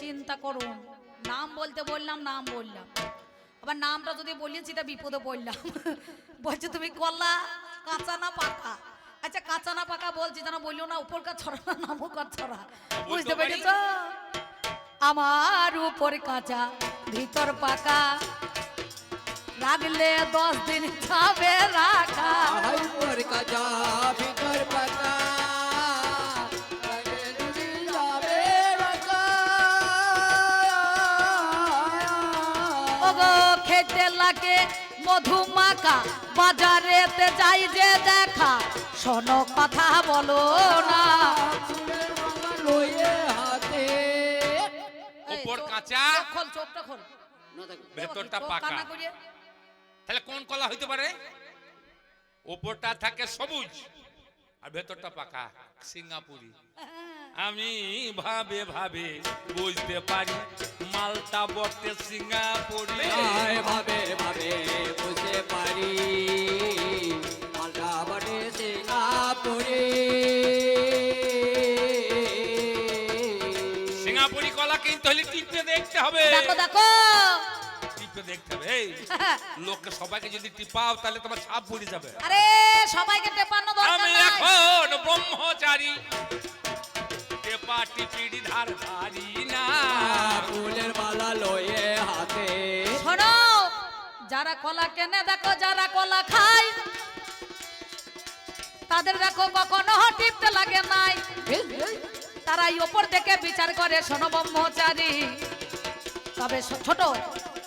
চিন্তা করুন। নাম বলতে বললাম নাম বললাম। আবার নামটা যদি বলিয়েছি তা বিপদে পড়লাম। বলছে তুমি কলা কাঁচা না পাকা? আচ্ছা কাঁচা না পাকা বলছি যেন বলল না উপর কাজ ছড়া না নামও কাজ ছড়া? বুঝতে পারি। পেরেছ? আমার উপর কাঁচা ভিতর পাকা। লাগলে দশ দিন যাবে রাখা। উপর কাজা ভিতর পাতা মধুমাকা বাজারেতে যাই যে দেখা শোনো কথা বলো না। কাঁচা। খোল চোখটা খোল। ভেতরটা পাকা। তাহলে কোন কলা হইতে পারে? ওপরটা থাকে সবুজ আর ভেতরটা পাকা। সিঙ্গাপুরি। আমি ভাবে ভাবে বুঝতে পারি মালটা বটে সিঙ্গাপুরি। আয় ভাবে ভাবে বুঝতে পারি মালটা বটে সিঙ্গাপুরে। সিঙ্গাপুরি কলা কিন্তু হলে টিপে দেখতে হবে। দেখো দেখো। টিপে দেখতে হবে। এই লোককে সবাইকে যদি টিপাও তাহলে তোমার ছাপ পড়ে যাবে। আরে সবাইকে টেপানো দরকার আমি এখন ব্রহ্মচারী। টেপা টিপিড়ি ধার ধারি না ফুলের মালা লয়ে হাতে। শোনো যারা কলা কেনে দেখো যারা কলা খায়। তাদের দেখো কখনো টিপতে লাগে নাই। তারাই ওপর থেকে বিচার করে শোনো ব্রহ্মচারী। তবে ছোট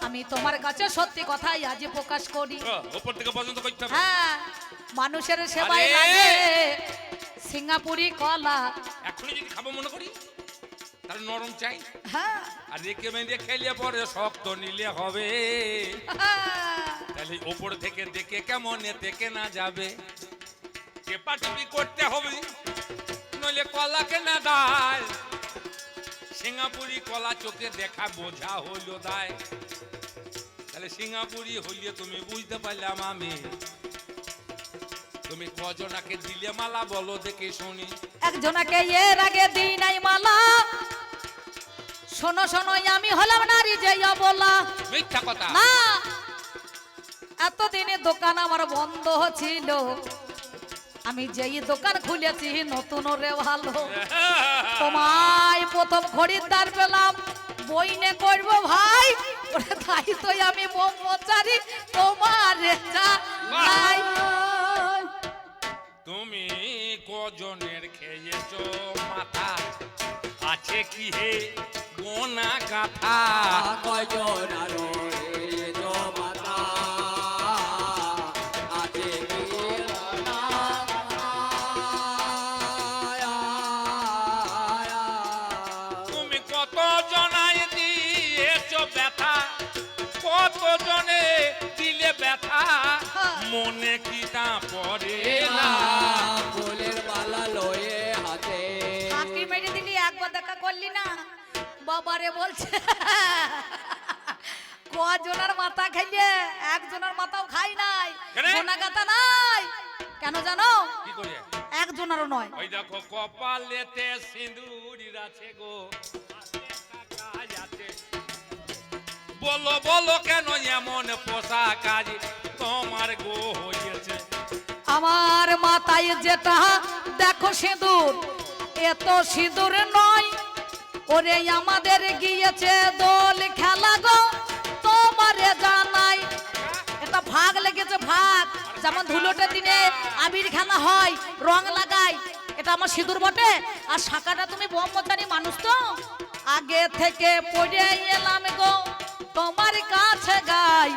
আমি তোমার কাছে সত্যি কথাই আজ প্রকাশ করি। উপর থেকে পর্যন্ত করতে হবে। হ্যাঁ মানুষের সেবায় লাগে। সিঙ্গাপুরি কলা। এখনই যদি খাব মনে করি তাহলে নরম চাই। হ্যাঁ। আর রেখে মেঁধে খেলে পরে শক্ত নিলে হবে। তাহলে ওপর থেকে দেখে কেমন থেকে না যাবে। টেপা টিপি করতে হবে নইলে কলাকে না দায়। সিঙ্গাপুরি কলা চোখে দেখা বোঝা হইল দায়। তাহলে সিঙ্গাপুরি হইলে তুমি বুঝতে পারলাম আমি তুমি কজনাকে দিলে মালা বলো দেখে শুনি। একজনাকে এর আগে দিই নাই মালা। শোনো শোনো আমি হলাম নারী যে বলা মিথ্যা কথা। না এতদিনে দোকান আমার বন্ধ ছিল। আমি যেই দোকান খুলেছি নতুন রে ভালো তোমায় প্রথম খরিদ্দার পেলাম। বইনে করব ভাই। ওরে তাই তো আমি ব্রহ্মচারী তোমার নাই তুমি কজনের খেয়েছো মাথা? আছে কি হে গোনা কথা কয়জন আরও পড়ে না। ফুলের মালা লয়ে হাতে। ফাঁকি মেরে দিলি একবার দেখা করলি না? বাবারে বলছে কজনের মাথা খাইলে একজনের মাথাও খাই নাই কেন? গোনা গাতা নাই। কেন জানো? কি করে? একজনেরও নয়। ওই দেখো কপালেতে সিঁদুরি আছে গো কাজ বলো বলো কেন এমন পোশাক আজ তোমার গো হয়েছে আমার মাথায় যেটা দেখো সিঁদুর এত সিঁদুর নয়। ওরে আমাদের গিয়েছে দোল খেলা গো, তোমারে জানাই। এটা ভাগ লেগেছে, ভাগ। যেমন ধুলোটা দিনে আবির খেলা হয়, রং লাগায় এটা আমার সিঁদুর বটে। আর শাখাটা তুমি ব্রহ্মচারী মানুষ তো। আগে থেকে পড়ে এলাম গো, তোমার কাছে গাই।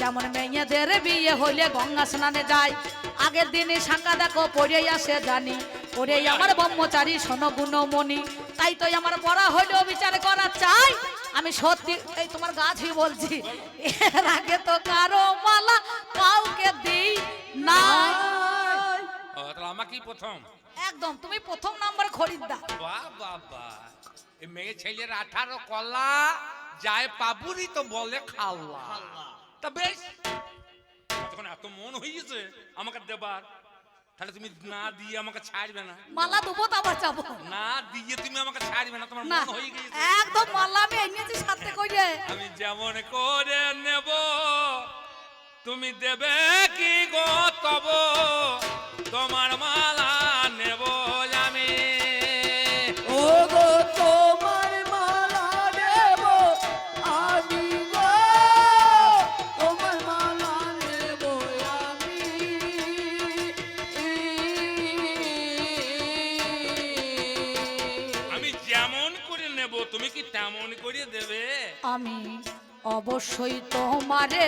যেমন মেয়েদের বিয়ে হইলে গঙ্গা স্নানে যায় আগের দিনে শাঁকা দেখো পড়ে আসে জানি। ওরে আমার ব্রহ্মচারী শোনো গুণমণি। তাই তো আমার পড়া হইলেও বিচার করা চাই। আমি সত্যি এই তোমার গাছই বলছি এর আগে তো কারও মালা কাউকে দিই না আমাকেই প্রথম? একদম তুমি প্রথম নাম্বার খরিদ্দার। বাহ বাহ বাহ এই মেয়ে ছেলের আঠারো কলা যায় পাবুরি তো বলে খাল্লা তা বেশ তখন এত মন হয়েছে আমাকে দেবার। তাহলে তুমি না দিয়ে আমাকে ছাড়বে না। মালা দেবো তো আবার যাব না দিয়ে তুমি আমাকে ছাড়বে না তোমার মন হয়ে গিয়েছে একদম মালা আমি এনেছি সাথে করে আমি যেমন করে নেব তুমি দেবে কি গো তব? তোমার মালা তুমি কি তেমন করে দেবে? আমি অবশ্যই তোমারে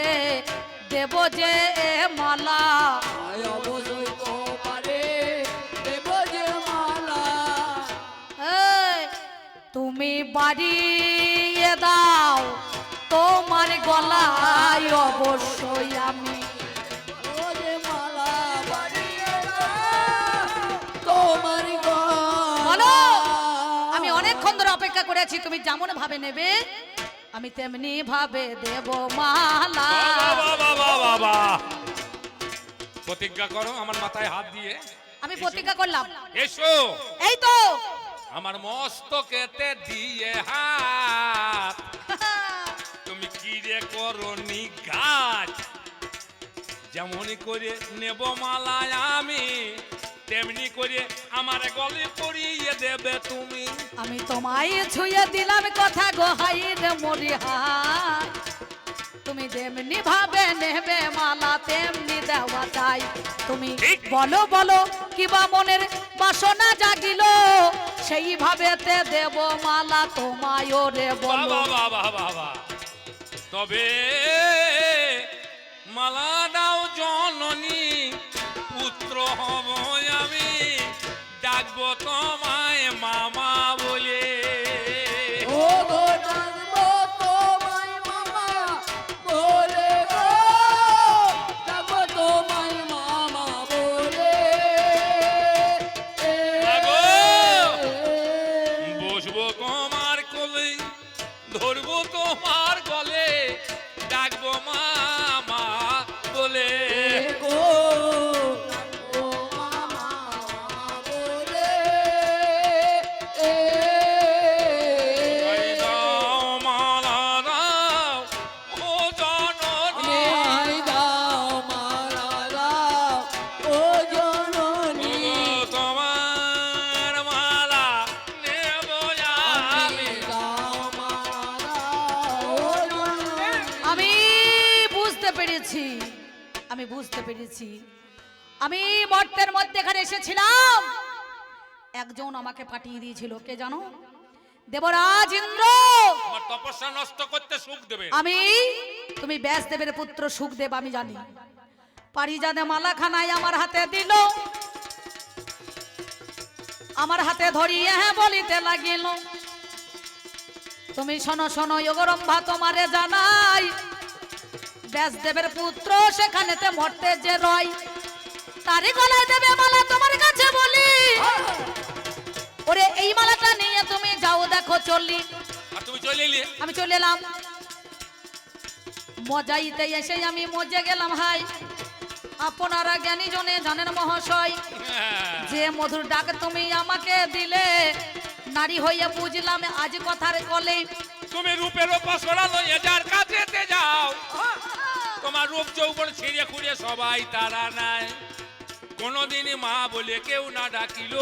দেব যে মালা। অবশ্যই তোমারে দেব যে মালা। তুমি বাড়িয়ে দাও তোমার গলায় অবশ্যই আমি করেছি তুমি যেমন ভাবে নেবে আমি তেমনি ভাবে দেব মালা। প্রতিজ্ঞা করো আমার মাথায় হাত দিয়ে। আমি প্রতিজ্ঞা করলাম। এসো। এই তো। আমার মস্তকেতে দিয়ে হাত। তুমি কি রে করো গাছ? যেমনই করে নেব মালায় আমি তেমনি করে আমার গলে পরিয়ে দেবে তুমি। আমি তোমায় ছুঁয়ে দিলাম কথা গোহাইর মরিহার তুমি যেমনি ভাবে নেবে মালা তেমনি দেওয়া চাই। তুমি। বলো বলো কিবা মনের বাসনা জাগিল? সেইভাবে তে দেব মালা তোমায় রে বলো। বাবা বাবা বাবা তবে মালা পুত্র হব আমি ডাকবো তোমায় মামা। আমাকে পাঠিয়ে দিয়েছিল কে জানো? দেবরাজ ইন্দ্র! আমার তপস্যা নষ্ট করতে সুখ দেবে। আমি তুমি ব্যাসদেবের পুত্র সুখদেব আমি জানি। পারিজাদে মালাখানায় আমার হাতে দিল। আমার হাতে ধরিয়ে হ্যাঁ বলিতে লাগিল। তুমি শোনো শোনো যোগরম্ভা তোমারে জানাই। ব্যাসদেবের পুত্র সেখানেতে মরতে যে রয় তারই গলায় দেবে মালা তোমার কাছে বলি। ওরে এই মালাটা নিয়ে তুমি যাও দেখো চল্লি আর তুমি চলে এলে? আমি চলে এলাম। মজাইতে এসে আমি মজে গেলাম হাই। আপনারা জ্ঞানী জনে জানেন মহাশয় যে মধুর ডাক তুমি আমাকে দিলে নারী হইয়া বুঝলাম আজ কথার কলে। তুমি রূপের উপসরা লইয়ে যার কাছেতে যাও। তোমার রূপ যৌবন ছিঁড়ে খুঁড়ে সবাই তারা নাই। কোনোদিনই মা বলে কেউ না ডাকিল।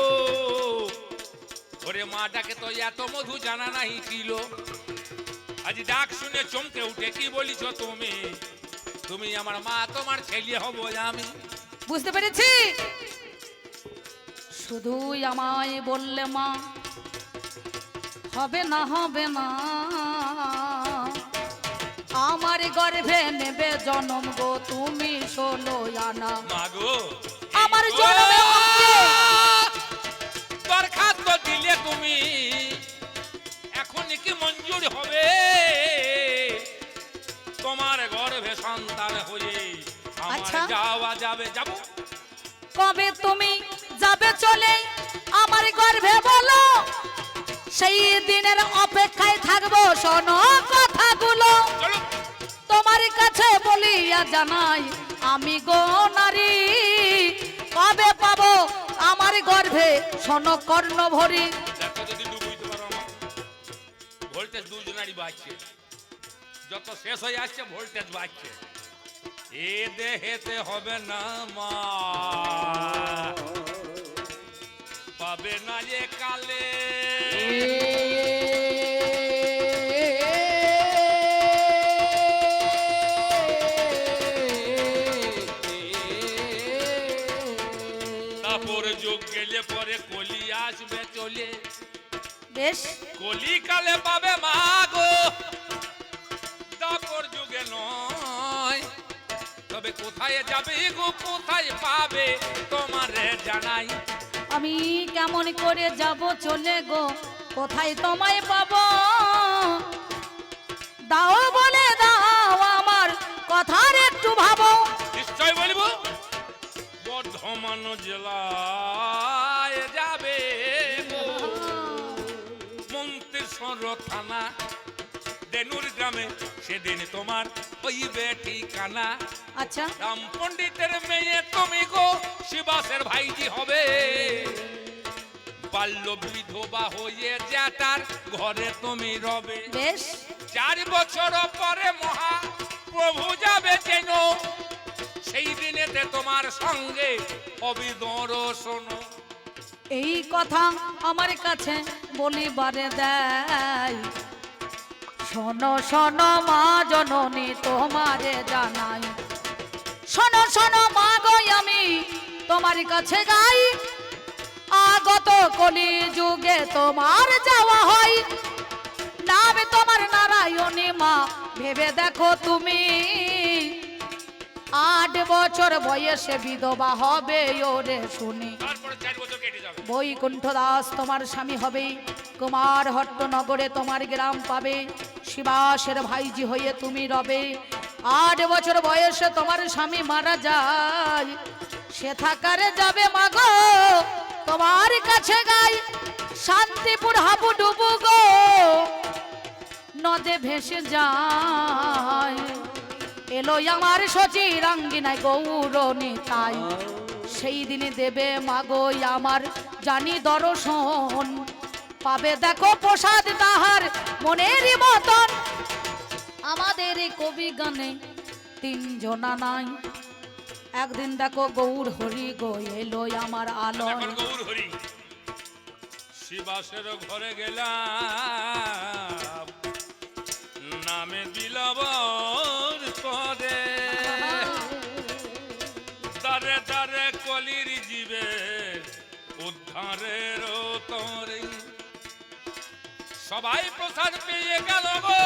ওরে মা ডাকে তো এত মধু জানা নাই ছিল। আজ ডাক শুনে চমকে উঠে কি বলিছ তুমি? তুমি আমার মা তোমার ছেলে হব আমি। বুঝতে পেরেছি? শুধুই আমায় বললে মা হবে না হবে না। আমার গর্ভে নেবে জনম গো তুমি ষোলো আনা। মাগো আমার জনমে দরখাস্ত দিলে তুমি যাবে চলে আমার গর্ভে বলো। সেই দিনের অপেক্ষায় থাকব শোনো কথাগুলো। তোমার কাছে বলিয়া জানাই আমি গো নারী কবে পাবো আমার গর্ভে? সন কর্ণ ভরি ভোল্টেজ দুজনারই বাড়ছে যত শেষ হয়ে আসছে ভোল্টেজ বাড়ছে এ দেহেতে হবে না মা। পাবে তোমারে জানাই। আমি কেমন করে যাব চলে গো? কোথায় তোমায় পাব? দাও বলে দাও আমার কথার একটু ভাবো। নিশ্চয় বলব বর্ধমান জেলায় যাবে গো মন্ত্রীশ্বর থানা। দেনুর গ্রামে সেদিন তোমার হইবে ঠিকানা আচ্ছা। রাম পণ্ডিতের মেয়ে তুমি গো শিবাসের ভাইজি হবে। বাল্য বিধবা হয়ে জ্যাঠার ঘরে তুমি রবে। বেশ। চার বছর পরে মহা প্রভু যাবে কেন? সেই দিনেতে তোমার সঙ্গে অবিদর শোনো। এই কথা আমার কাছে বলিবারে দেয়। শোনো শোনো মা জননী, তোমারে জানাই। শোনো শোনো মা গো আমি তোমার কাছে গাই আগত কলি যুগে তোমার যাওয়া হয়। নামে তোমার নারায়ণী মা, ভেবে দেখো তুমি। আট বছর বয়সে বিধবা হবে ওরে শুনি। বৈকুণ্ঠ দাস তোমার স্বামী হবে। কুমার হট্টনগরে তোমার গ্রাম পাবে। শিবাসের ভাইজি হয়ে তুমি রবে। আট বছর বয়সে তোমার স্বামী মারা যায়। সে থাকারে যাবে মাগো তোমার কাছে গাই। শান্তিপুর হাবু ডুবু গো নদে ভেসে যায়। এলো আমার সচি রাঙ্গিনায় গৌরণী তাই। সেই দিনে দেবে মাগো আমার জানি দর্শন। পাবে দেখো প্রসাদ তাহার মনেরই মতন। আমাদের কবি গানে তিনজনা নাই। একদিন দেখো গৌর হরি গো এলো আমার আলো। গৌর হরি। শিবাসের ঘরে গেলাম। নামে দিলবর উদ্ধারের তরে। সবাই প্রসাদ পেয়ে গেল গো।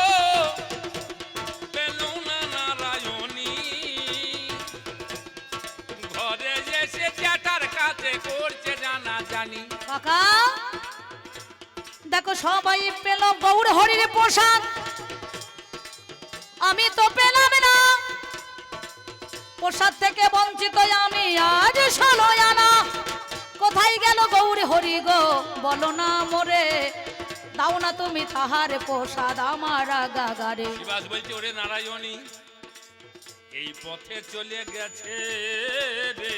পেল না নারায়ণী। ঘরে এসে জ্যাঠার কাছে করছে জানা জানি কাকা, দেখো সবাই পেল গৌর হরির প্রসাদ। আমি তো পেলাম না। প্রসাদ থেকে বঞ্চিত আমি, আজ ষোলো আনা কোথায় গেল গৌর হরি গো? বলো না মোরে। দাও না তুমি তাহারে প্রসাদ আমার গাগারে শিবাস বলছে, ওরে নারায়ণী, এই পথে চলে গেছে রে।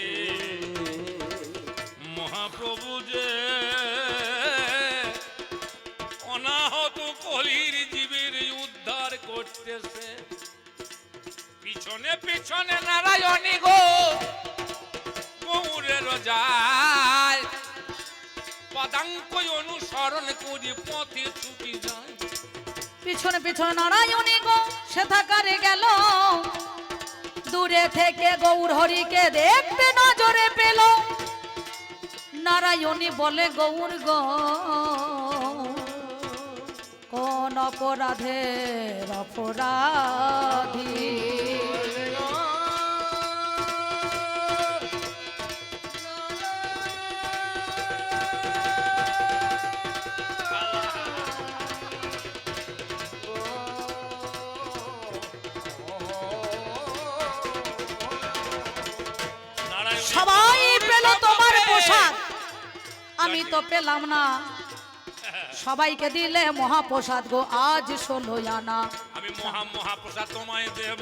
মহাপ্রভু যে অনাহত কলির জীবের উদ্ধার করতেছে। পিছনে পিছনে নারায়ণী গো যায় পদাঙ্ক অনুসরণ করি, পথে ছুটি যায় পিছনে পিছনে নারায়ণী গো, সে থাকারে গেল। দূরে থেকে গৌর হরিকে দেখতে নজরে পেল। নারায়ণী বলে, গৌর গ, কোন অপরাধের অপরাধী? আমি তো পেলাম না। সবাইকে দিলে মহাপ্রসাদ গো আজ ষোলো আনা। আমি মহা মহাপ্রসাদ তোমায় দেব।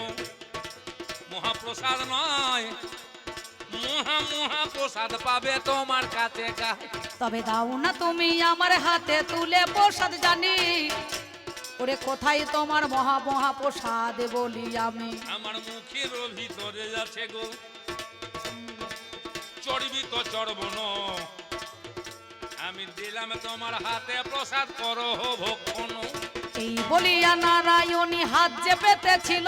মহাপ্রসাদ নয় মহা মহা প্রসাদ পাবে তোমার কাছে তবে দাও না তুমি আমার হাতে তুলে প্রসাদ জানি। ওরে কোথায় তোমার মহা মহা প্রসাদ বলি আমি? আমার মুখের ভিতরে যাচ্ছে গো। চড়বি তো চড়ব ন আমি দিলাম তোমার হাতে প্রসাদ, করো ভক্ষণ। এই বলিয়া নারায়ণী হাত যে পেতেছিল,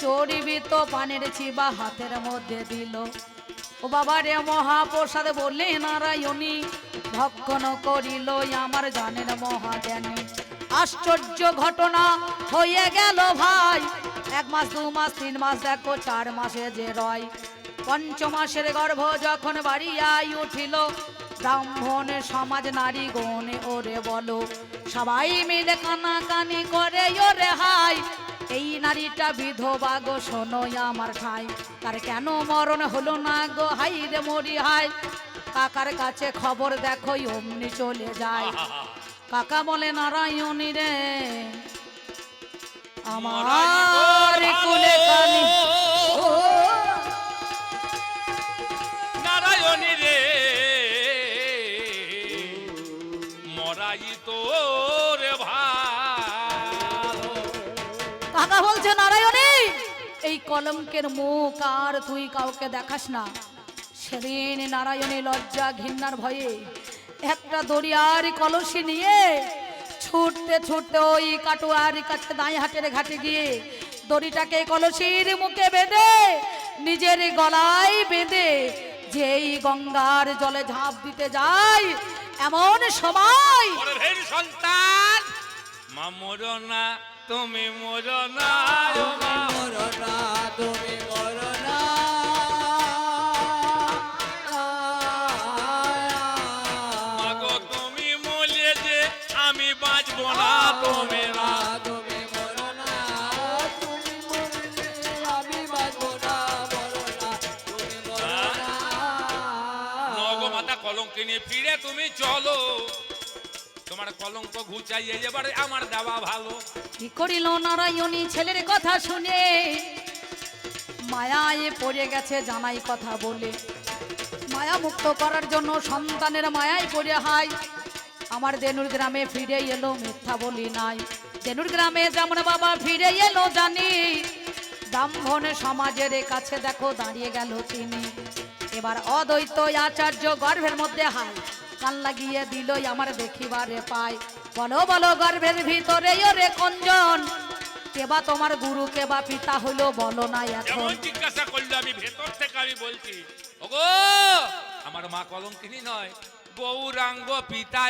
চড়িবি তো পানের চিবা হাতের মধ্যে দিল। ও বাবা মহাপ্রসাদ বললে, নারায়ণী, ভক্ষণ করিল আমার জানের মহাজ্ঞানী। আশ্চর্য ঘটনা হয়ে গেল ভাই। এক মাস, দু মাস, তিন মাস, দেখো, চার মাসে যে রয়। পঞ্চমাসের গর্ভ যখন বাড়িয়াই উঠিল ব্রাহ্মণের সমাজ নারী গণে ওরে বলো। সবাই মিলে কানাকানি করে ওরে হাই এই নারীটা বিধবা গো শোনো আমার ঠাই তার কেন মরণ হলো না গো? হাই রে মরি হাই কাকার কাছে খবর দেখো অমনি চলে যায়। কাকা বলে নারায়ণী রে আমার কুলে কানি। নারায়ণী ভালো কাকা বলছে, নারায়ণী, এই কলঙ্কের মুখ আর তুই কাউকে দেখাস না। সেদিন নারায়ণী লজ্জা ঘৃণার ভয়ে একটা দড়িয়ার কলসি নিয়ে ছুটতে ছুটতে ওই কাটুয়ার কাছে দাঁই হাটের ঘাটে গিয়ে দড়িটাকে কলসির মুখে বেঁধে নিজের গলায় বেঁধে যেই গঙ্গার জলে ঝাঁপ দিতে যায় এমন সময় সন্তান মা মরনা তুমি মরনা ও মা। মরনা তুমি চলো। তোমার কলঙ্ক ঘুচাইয়ে এবারে আমার দেওয়া ভালো। কি করিল নারায়ণী ছেলের কথা শুনে? মায়ায় পড়ে গেছে জামাই কথা বলে। মায়া মুক্ত করার জন্য সন্তানের মায়ায় পড়ে হাই আমার দেনুর গ্রামে ফিরে এলো মিথ্যা বলি নাই। দেনুর গ্রামে যেমন বাবা ফিরে এলো জানি। ব্রাহ্মণ সমাজের কাছে দেখো দাঁড়িয়ে গেল তিনি। এবার অদ্বৈত আচার্য গর্ভের মধ্যে হাই কান লাগিয়ে দিলই আমার দেখিবারে পায়। বলো বলো গর্ভের ভিতরে ওরে কঞ্জন কেবা তোমার গুরু কেবা পিতা হইল বলো না এখন। জিজ্ঞাসা করলে আমি ভেতর থেকে আমি বলছি ওগো আমার মা কলঙ্কিনী নয় গৌরাঙ্গ পিতা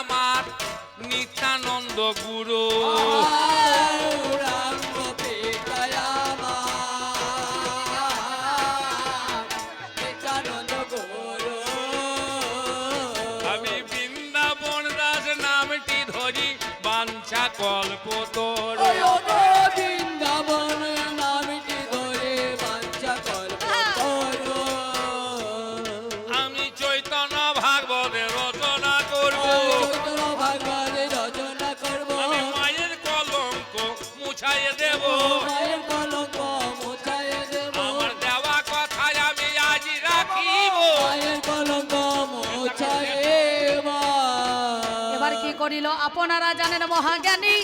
আমার নিত্যানন্দ গুরু। বাঞ্ছা কল্প এবার আপনারা জানেন মহাজ্ঞানী,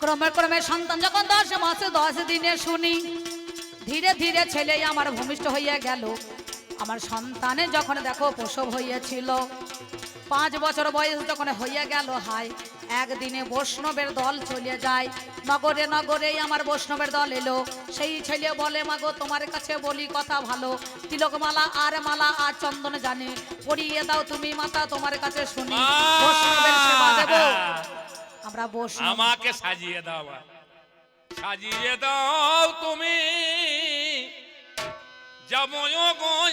ক্রমে ক্রমে সন্তান যখন দশ মাসে, দশ দিনে শুনি, ধীরে ধীরে ছেলে আমার ভূমিষ্ঠ হইয়া গেল। আমার সন্তানে যখন দেখো প্রসব হইয়াছিল, পাঁচ বছর বয়স যখন হইয়া গেল হাই একদিনে বৈষ্ণবের দল চলে যায়। নগরে নগরে আমার বৈষ্ণবের দল এলো। সেই ছেলে বলে, মাগো, তোমার কাছে বলি কথা ভালো। তিলকমালা আর মালা আর চন্দন জানে। পরিয়ে দাও তুমি মাতা তোমার কাছে শুনি। আমরা বৈষ্ণব। আমাকে সাজিয়ে দাও সাজিয়ে দাও তুমি।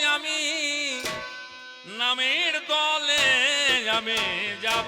আমি। নামের দলে আমি যাব।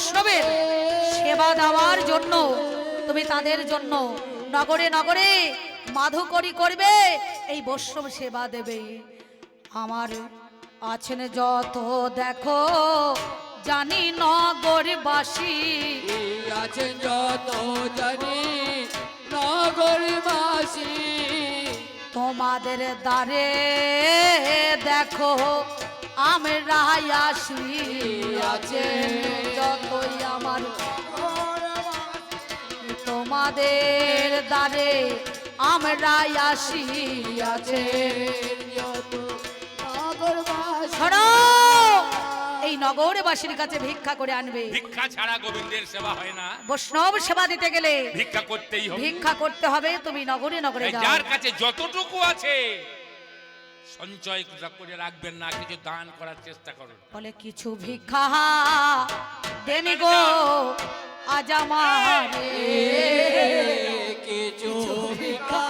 বৈষ্ণবের সেবা দেওয়ার জন্য তুমি তাদের জন্য নগরে নগরে মাধুকরি করবে এই বৈষ্ণব সেবা দেবে। আমার আছেন যত দেখো জানি নগরবাসী। আছেন যত জানি নগরবাসী। তোমাদের দ্বারে দেখো আমরা আসি আছেন যতই আমার তোমাদের দ্বারে আমরা আসি আছে যত নগরবাসী শোনো এই নগরবাসীর কাছে ভিক্ষা করে আনবে। ভিক্ষা ছাড়া গোবিন্দের সেবা হয় না। বৈষ্ণব সেবা দিতে গেলে ভিক্ষা করতেই হবে। ভিক্ষা করতে হবে তুমি নগরে নগরে যাও। যার কাছে যতটুকু আছে সঞ্চয় করে রাখবেন না কিছু দান করার চেষ্টা করুন। বলে কিছু ভিক্ষা দেনি গো আজ আমার কিছু ভিক্ষা